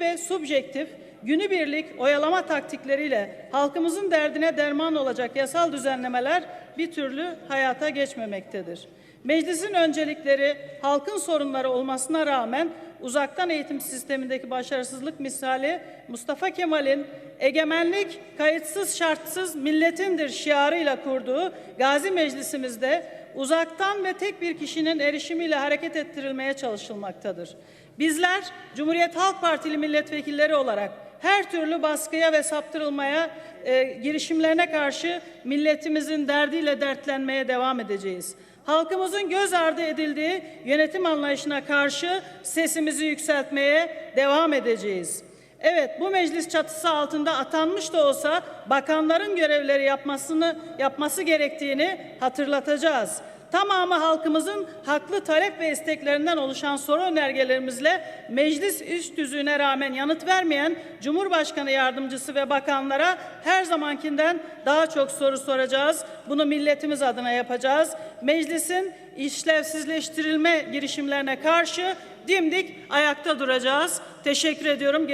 ve subjektif günübirlik oyalama taktikleriyle halkımızın derdine derman olacak yasal düzenlemeler bir türlü hayata geçmemektedir. Meclisin öncelikleri halkın sorunları olmasına rağmen uzaktan eğitim sistemindeki başarısızlık misali Mustafa Kemal'in egemenlik kayıtsız şartsız milletindir şiarıyla kurduğu Gazi Meclisimizde uzaktan ve tek bir kişinin erişimiyle hareket ettirilmeye çalışılmaktadır. Bizler Cumhuriyet Halk Partili milletvekilleri olarak her türlü baskıya ve saptırılmaya e, girişimlerine karşı milletimizin derdiyle dertlenmeye devam edeceğiz. Halkımızın göz ardı edildiği yönetim anlayışına karşı sesimizi yükseltmeye devam edeceğiz. Evet bu meclis çatısı altında atanmış da olsa bakanların görevleri yapmasını yapması gerektiğini hatırlatacağız. Tamamı halkımızın haklı talep ve isteklerinden oluşan soru önergelerimizle meclis üst düzüğüne rağmen yanıt vermeyen Cumhurbaşkanı yardımcısı ve bakanlara her zamankinden daha çok soru soracağız. Bunu milletimiz adına yapacağız. Meclisin işlevsizleştirilme girişimlerine karşı dimdik ayakta duracağız. Teşekkür ediyorum.